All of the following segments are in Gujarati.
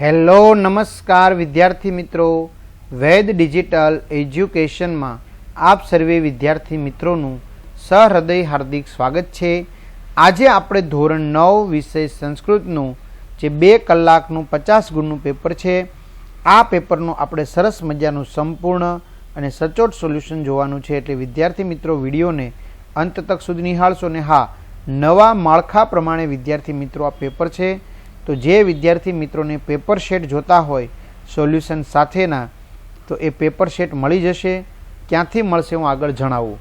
હેલો, નમસ્કાર વિદ્યાર્થી મિત્રો. વેદ ડિજિટલ એજ્યુકેશનમાં આપ સર્વે વિદ્યાર્થી મિત્રોનું સહૃદય હાર્દિક સ્વાગત છે. આજે આપણે ધોરણ નવ વિષય સંસ્કૃતનું, જે બે કલાકનું પચાસ ગુણનું પેપર છે, આ પેપરનું આપણે સરસ મજાનું સંપૂર્ણ અને સચોટ સોલ્યુશન જોવાનું છે. એટલે વિદ્યાર્થી મિત્રો, વિડીયોને અંત તક સુધી નિહાળશો ને હા, નવા માળખા પ્રમાણે વિદ્યાર્થી મિત્રો, આ પેપર છે. તો જે વિદ્યાર્થી મિત્રોને પેપર શેટ જોતા હોય સોલ્યુશન સાથેના, તો એ પેપર શેટ મળી જશે. ક્યાંથી મળશે હું આગળ જણાવું.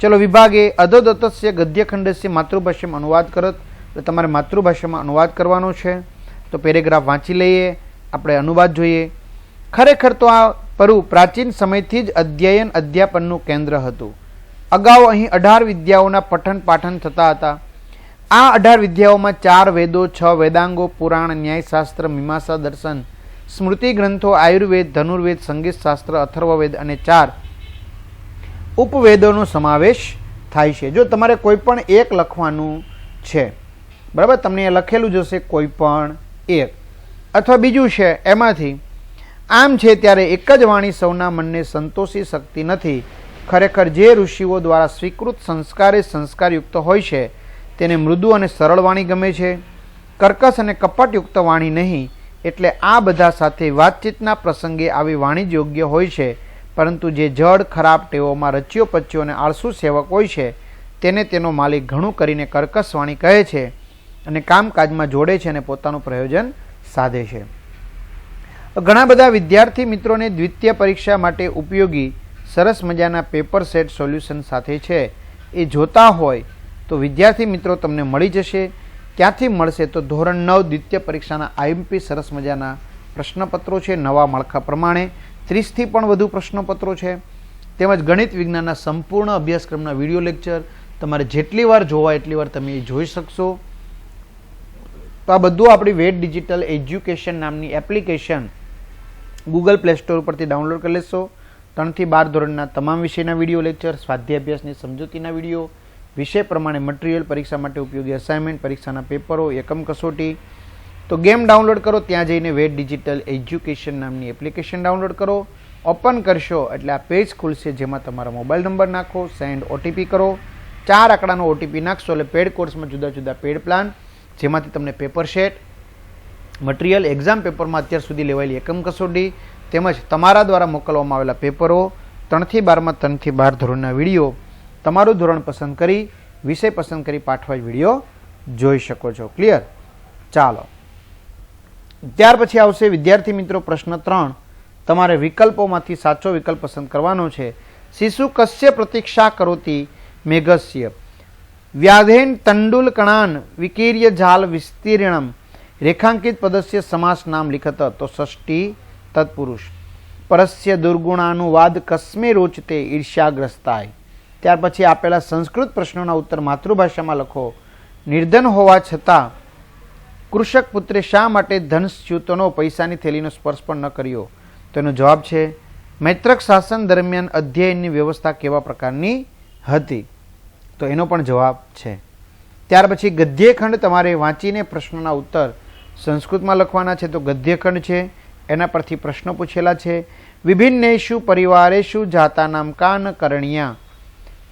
ચલો, વિભાગે અધોદત્તસ્ય ગદ્યખંડસ્ય માતૃભાષામાં અનુવાદ કરત. એટલે તમારે માતૃભાષામાં અનુવાદ કરવાનો છે. તો પેરેગ્રાફ વાંચી લઈએ. આપણે અનુવાદ જોઈએ. ખરેખર તો આ પરુ પ્રાચીન સમયથી જ અધ્યયન અધ્યાપનનું કેન્દ્ર હતું. અગાઉ અહીં અઢાર વિદ્યાઓના પઠન પાઠન થતા હતા. આ અઢાર વિદ્યાઓમાં ચાર વેદો, છ વેદાંગો, પુરાણ, ન્યાયશાસ્ત્ર, મીમાંસા દર્શન, સ્મૃતિ ગ્રંથો, આયુર્વેદ, ધનુર્વેદ સંગીત શાસ્ત્ર અથર્વવેદ અને ચાર ઉપવેદોનો સમાવેશ થાય છે. જો તમારે કોઈ પણ એક લખવાનું છે, બરાબર? તમને એ લખેલું જશે કોઈ પણ એક. અથવા બીજું છે, એમાંથી, આમ છે ત્યારે એક જ વાણી સૌના મનને સંતોષી શકતી નથી. ખરેખર જે ઋષિઓ દ્વારા સ્વીકૃત સંસ્કારે સંસ્કારયુક્ત હોય છે તેને મૃદુ અને સરળ વાણી ગમે છે. કર્કશ અને કપટયુક્ત વાણી નહીં, એટલે આ બધા સાથે વાતચીતના પ્રસંગે આવી વાણી જ યોગ્ય હોય છે. પરંતુ જે જડ, ખરાબ ટેવોમાં રચ્યો, પચ્યો અને આળસુ સેવક હોય છે, તેને તેનો માલિક ઘણું કરીને કર્કશ વાણી કહે છે અને કામકાજમાં જોડે છે અને પોતાનું પ્રયોજન સાધે છે. ઘણા બધા વિદ્યાર્થી મિત્રોને દ્વિતીય પરીક્ષા માટે ઉપયોગી, સરસ મજાના પેપર સેટ સોલ્યુશન સાથે છે. એ જોતા હોય તો વિદ્યાર્થી મિત્રો તમને મળી જશે. ક્યાંથી મળશે તો ધોરણ નવ દ્વિતીય પરીક્ષાના આઈએમપી સરસ મજાના પ્રશ્નપત્રો છે, નવા માળખા પ્રમાણે. ત્રીસથી પણ વધુ પ્રશ્નપત્રો છે. તેમજ ગણિત વિજ્ઞાનના સંપૂર્ણ અભ્યાસક્રમના વીડિયો લેક્ચર તમારે જેટલી વાર જોવા એટલી વાર તમે જોઈ શકશો. તો આ બધું આપણી વેટ ડિજિટલ એજ્યુકેશન નામની એપ્લિકેશન ગૂગલ પ્લે સ્ટોર પરથી ડાઉનલોડ કરી લેશો. ત્રણથી બાર ધોરણના તમામ વિષયના વીડિયો લેક્ચર, સ્વાધ્યાય અભ્યાસની સમજૂતીના વીડિયો વિષય પ્રમાણે મટીરિયલ પરીક્ષા માટે ઉપયોગી અસાઇનમેન્ટ પરીક્ષાના પેપરો, એકમ કસોટી. તો ગેમ ડાઉનલોડ કરો, ત્યાં જઈને વેટ ડિજિટલ એજ્યુકેશન નામની એપ્લિકેશન ડાઉનલોડ કરો. ઓપન કરશો, એટલે આ પેજ ખુલશે, જેમાં તમારો મોબાઈલ નંબર નાખો સેન્ડ ઓટીપી કરો. ચાર આંકડાનો ઓટીપી નાખશો, એટલે પેડ કોર્સમાં જુદા જુદા પેડ પ્લાન જેમાંથી તમને પેપર શેટ મટીરિયલ એક્ઝામ પેપરમાં અત્યાર સુધી લેવાયેલી એકમ કસોટી, તેમજ તમારા દ્વારા મોકલવામાં આવેલા પેપરો, ત્રણથી બારમાં ત્રણથી બાર ધોરણના વીડિયો તમારું ધોરણ પસંદ કરી, વિષય પસંદ કરી પાઠવા વીડિયો જોઈ શકો છો. ક્લિયર ચાલો. ત્યાર પછી આવશે વિદ્યાર્થી મિત્રો પ્રશ્ન ત્રણ. તમારે વિકલ્પોમાંથી સાચો વિકલ્પ પસંદ કરવાનો છે. શિશુ કશ્ય પ્રતીક્ષા કરોતી મેઘસ્ય. વ્યાધેન તંડુલ કણાન વિકીર્ય જાલ વિસ્તીર્ણમ. રેખાંકિત પદસ્ય સમાસ નામ લિખત તો ષષ્ટી તત્પુરુષ. પરસ્ય દુર્ગુણાનુવાદ કસ્મે રોચતે ઈર્ષ્યાગ્રસ્તાય. ત્યાર પછી આપેલા સંસ્કૃત પ્રશ્નોના ઉત્તર માતૃભાષામાં લખો, નિર્ધન હોવા છતાં, કૃષક પુત્રે શા માટે ધનસ્યુતોનો પૈસાની થેલીનો સ્પર્શ પણ ન કર્યો? તો એનો જવાબ છે, મૈત્રક શાસન દરમિયાન અધ્યયનની વ્યવસ્થા કેવા પ્રકારની હતી? તો એનો પણ જવાબ છે. ત્યાર પછી, ગદ્યખંડ તમારે વાંચીને પ્રશ્નોના ઉત્તર સંસ્કૃતમાં લખવાના છે. તો ગદ્યખંડ છે, એના પરથી પ્રશ્નો પૂછેલા છે વિભિન્નેશુ પરિવારેશુ જાતાનામ કાન કરણ્યા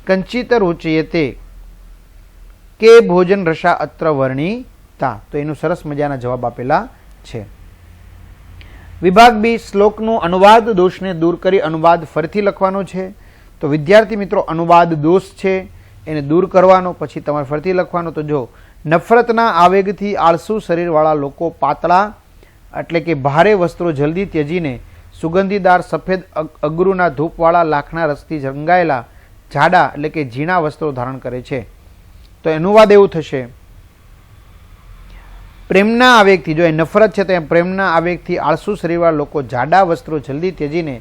કંચિત રોચયતે. કે ભોજન રસા અત્ર વર્ણિતા? તો એનું સરસ મજાના જવાબ આપેલા છે. વિભાગ બી, શ્લોકનું અનુવાદ દોષને દૂર કરી અનુવાદ ફરીથી લખવાનો છે. તો વિદ્યાર્થી મિત્રો, અનુવાદ દોષ છે, એને દૂર કરવાનો, પછી તમારે ફરીથી લખવાનો. તો જો નફરતના આવેગથી આળસુ શરીરવાળા લોકો પાતળા, એટલે કે ભારે વસ્ત્રો જલ્દી ત્યજીને, સુગંધીદાર સફેદ અગરુના ધૂપવાળા લાખના રસથી રંગાયેલા જાડા એટલે કે ઝીણા વસ્ત્રો ધારણ કરે છે. તો અનુવાદ એવું થશે. પ્રેમના આવેગથી, જો એ નફરત છે તો એ પ્રેમના આવેગથી આળસુ શરીરવાળા લોકો જાડા વસ્ત્રો જલ્દી ત્યજીને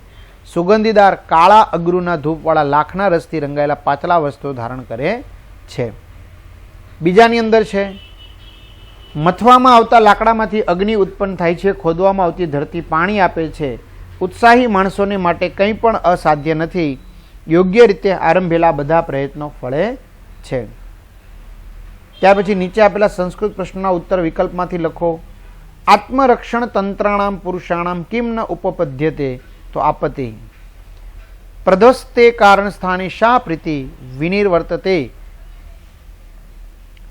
સુગંધીદાર કાળા અગરુના ધૂપવાળા લાખના રસથી રંગાયેલા પાતળા વસ્ત્રો ધારણ કરે છે. બીજાની અંદર છે, મથવામાં આવતા લાકડામાંથી અગ્નિ ઉત્પન્ન થાય છે, ખોદવામાં આવતી ધરતી પાણી આપે છે. ઉત્સાહી માણસોને માટે કંઈ પણ અસાધ્ય નથી. યોગ્ય રીતે આરંભેલા બધા પ્રયત્નો ફળે છે. ત્યાર પછી નીચે આપેલા સંસ્કૃત પ્રશ્નના ઉત્તર વિકલ્પમાંથી લખો, આત્મરક્ષણ તંત્રાણામ પુરુષાણામ કિમ ન ઉપપદ્યતે તો આપત્તિ? પ્રધસ્તે કારણ સ્થાને શા પ્રીતિ વિનિર્વર્તતે?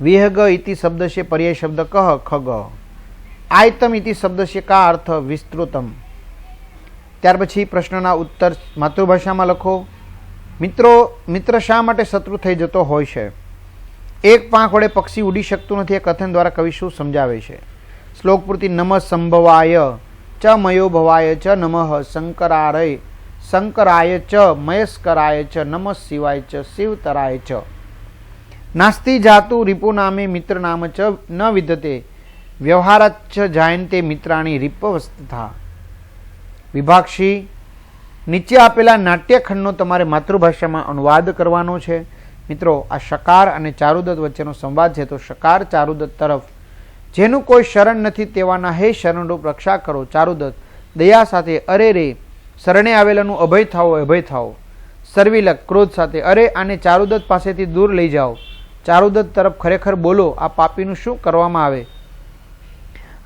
વિહગ ઇતિ શબ્દશે પર્યાય શબ્દ કહ ખગ? આયતમ ઇતિ શબ્દશે કા અર્થ વિસ્તૃતમ? ત્યાર પછી પ્રશ્નના ઉત્તર માતૃભાષામાં લખો મિત્રો, મિત્ર શા માટે શત્રુ થઈ જતો હોય છે? એક પાંખ વડે પક્ષી ઉડી શકતું નથી, એ કથન દ્વારા કવિ શું સમજાવે છે? શ્લોક પૂર્તિ નમ સંભવાય ચ મયો ભવાય ચ નમઃ શંકરારય, શંકરાય ચ મયસ્કરાય ચ નમઃ શિવાય ચ શિવતરાય ચ. નાસ્તિ જાતુ રિપુ નામે મિત્ર નામ ચ ન વિદ્યતે વ્યવહારાચ જાયંતે મિત્રાણી રિપવસ્તથા. વિભાગશી નીચે આપેલા નાટ્યખંડનો તમારે માતૃભાષામાં અનુવાદ કરવાનો છે. મિત્રો, આ શકાર અને ચારુદત્ત વચ્ચેનો સંવાદ છે. તો શકાર ચારુદત્ત તરફ. જેનું કોઈ શરણ નથી તેવાના હે શરણરૂપ રક્ષા કરો ચારુદત્ત. દયા સાથે અરે રે, શરણે આવેલાનું અભય થાઓ અભય થાઓ. સર્વિલક ક્રોધ સાથે અરે, આને ચારુદત્ત પાસેથી દૂર લઈ જાઓ. ચારુદત્ત તરફ ખરેખર બોલો, આ પાપીનું શું કરવામાં આવે?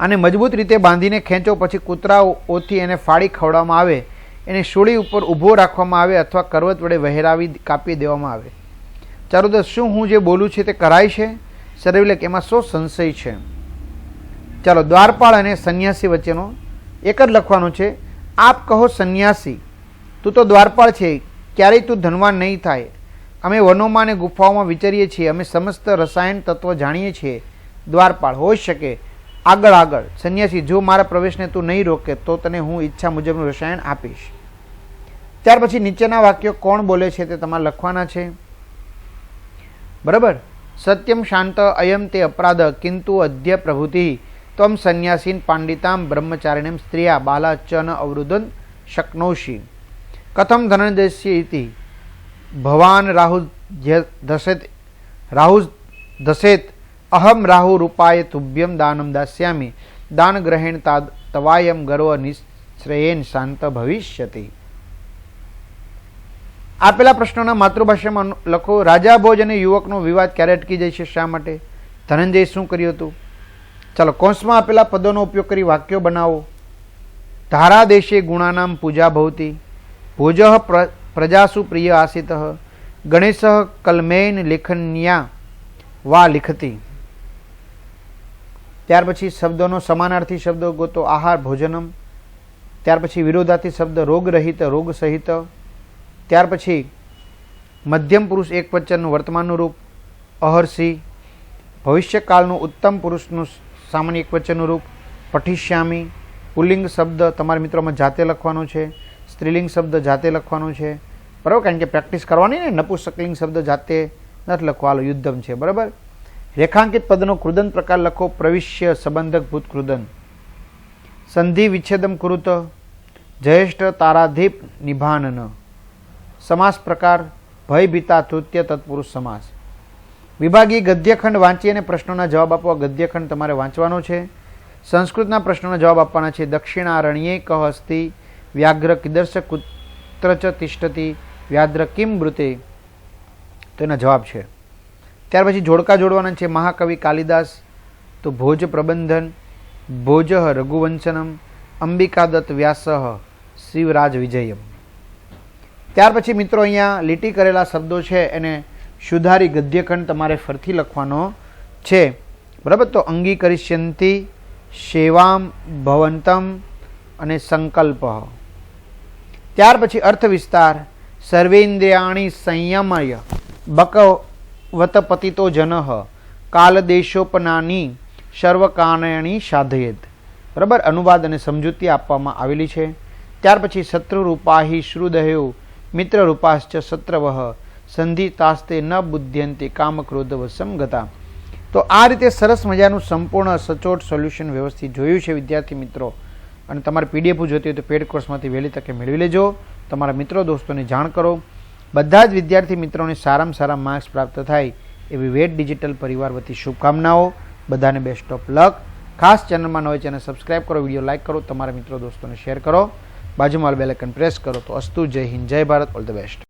આને મજબૂત રીતે બાંધીને ખેંચો, પછી કૂતરાઓથી એને ફાડી ખવડાવવામાં આવે. એને શૂળી ઉપર ઊભો રાખવામાં આવે અથવા કરવત વડે વહેરાવી કાપી દેવામાં આવે. ચારુદત્ત શું હું જે બોલું છું તે કરાય છે? સર્વિલેક એમાં શું સંશય છે? ચાલો, દ્વારપાળ અને સંન્યાસી વચ્ચેનો એક જ લખવાનું છે, આપ કહો સંન્યાસી, તું તો દ્વારપાળ છે, ક્યારેય તું ધનવાન નહીં થાય. અમે વનોમાં અને ગુફાઓમાં વિચારીએ છીએ, અમે સમસ્ત રસાયણ તત્વ જાણીએ છીએ. દ્વારપાળ, હોઈ શકે આગળ આગળ, સંન્યાસી, જો મારા પ્રવેશને તું નહીં રોકે, તો તને હું ઈચ્છા મુજબનું રસાયણ આપીશ. ત્યાર પછી નીચેના વાક્યો કોણ બોલે છે તે તમારે લખવાના છે? બરાબર? સત્યમ શાંત અયમ તે અપરાધ, કિંતુ અધ્ય પ્રભુતિ તમ સંન્યાસીન પાંડિતામ બ્રહ્મચારિણીમ સ્ત્રિયા, બાલા ચ ન અવરુદન શક્નોષી કથમ ધનંજયસ્ય ભવાન રાહુ દશેત રાહુ દશેત અહમ રાહુ રૂપાય તુભ્યમ દાનમ દાસ્યામિ દાન ગ્રહેણ તવાયમ ગર્વ નિશ્રેયેન શાંત ભવિષ્યતિ આપેલા પ્રશ્નોના માતૃભાષામાં લખો, રાજા ભોજ અને યુવકનો વિવાદ ક્યારે અટકી જાય છે? શા માટે? ધનંજય શું કર્યું હતું? ચાલો, કૌંસમાં આપેલા પદોનો ઉપયોગ કરી વાક્યો બનાવો. ધારા દેશે ગુણાનામ પૂજા ભવતી, ભોજ પ્રજાસુ પ્રિય આસિત, ગણેશ કલમેન લેખન્યા વા લિખતી. ત્યાર પછી શબ્દોનો સમાનાર્થી શબ્દો ગોતો આહાર ભોજનમ. ત્યાર પછી વિરોધાર્થી શબ્દ રોગરહિત રોગ સહિત. ત્યાર પછી મધ્યમ પુરુષ એક વચનનું વર્તમાનનું રૂપ, અહર્ષિ. ભવિષ્યકાળનું ઉત્તમ પુરુષનું સામાન્ય એક વચનનું રૂપ, પઠિષ્યામી. પુલ્લિંગ શબ્દ તમારા મિત્રોમાં જાતે લખવાનો છે. સ્ત્રીલિંગ શબ્દ જાતે લખવાનો છે. બરાબર? કારણ કે પ્રેક્ટિસ કરવાની ને નપુસકલિંગ શબ્દ જાતે નથી લખવાનો યુદ્ધમ છે. બરાબર? રેખાંકિત પદનો કૃદન પ્રકાર લખો. પ્રવિષ્ય સંબંધક ભૂત કૃદન. સંધિ વિચ્છેદમ કૃત. જયેષ્ઠ તારાધીપ નિભાનન. સમાસ પ્રકાર. ભયભીતા તૃતીય તત્પુરુષ સમાસ. વિભાગી ગદ્યખંડ વાંચી અને પ્રશ્નોના જવાબ આપવા ગદ્યખંડ તમારે વાંચવાનો છે. સંસ્કૃતના પ્રશ્નોના જવાબ આપવાના છે. દક્ષિણારણ્યે કહ અસ્તિ વ્યાઘ્ર કિદર્શ કુત્ર તિષ્ઠતી વ્યાદ્ર કિમ મૃતે તો એના જવાબ છે. ત્યાર પછી જોડકા જોડવાના છે મહાકવિ કાલિદાસ, તો ભોજ પ્રબંધન, ભોજ રઘુવંશનમ અંબિકાદત્ત વ્યાસ શિવરાજ વિજયમ. ત્યાર પછી મિત્રો અહીંયા લીટી કરેલા શબ્દો છે, એને સુધારી ગદ્યખંડ તમારે ફરથી લખવાનો છે. બરાબર? તો અંગીકરિષ્યંતિ, સેવામ ભવંતમ અને સંકલ્પ. ત્યાર પછી અર્થ વિસ્તાર સર્વેન્દ્રિયાણી સંયમય બકવતપતિતો જન, કાલદેશોપનાની સર્વકારણી સાધયેત. બરાબર? અનુવાદ અને સમજૂતી આપવામાં આવેલી છે. ત્યાર પછી શત્રુરૂપાહી શ્રુદહયો મિત્રરૂપાશ્ચ શત્રવહ સંધિ તાસ્તે ન બુદ્ધ્યંતે કામક્રોધ વસંગતા તો આ રીતે સરસ મજાનું સંપૂર્ણ સચોટ સોલ્યુશન વ્યવસ્થિત જોયું છે વિદ્યાર્થી મિત્રો. અને તમારે પીડીએફ જોતી હોય તો પેડ કોર્સમાંથી વહેલી તકે મેળવી લેજો. તમારા મિત્રો, દોસ્તોને જાણ કરો. બધા જ વિદ્યાર્થી મિત્રોને સારામાં સારા માર્ક્સ પ્રાપ્ત થાય એવી વેટ ડિજિટલ પરિવાર વતી શુભકામનાઓ. બધાને બેસ્ટ ઓફ લક ખાસ ચેનલમાં ન હોય ચેનલ સબસ્ક્રાઇબ કરો વીડિયો લાઇક કરો, તમારા મિત્રો, દોસ્તોને શેર કરો. બાજુમાં બેલેકન પ્રેસ કરો તો અસ્તુ. જય હિન્દ, જય ભારત. All the best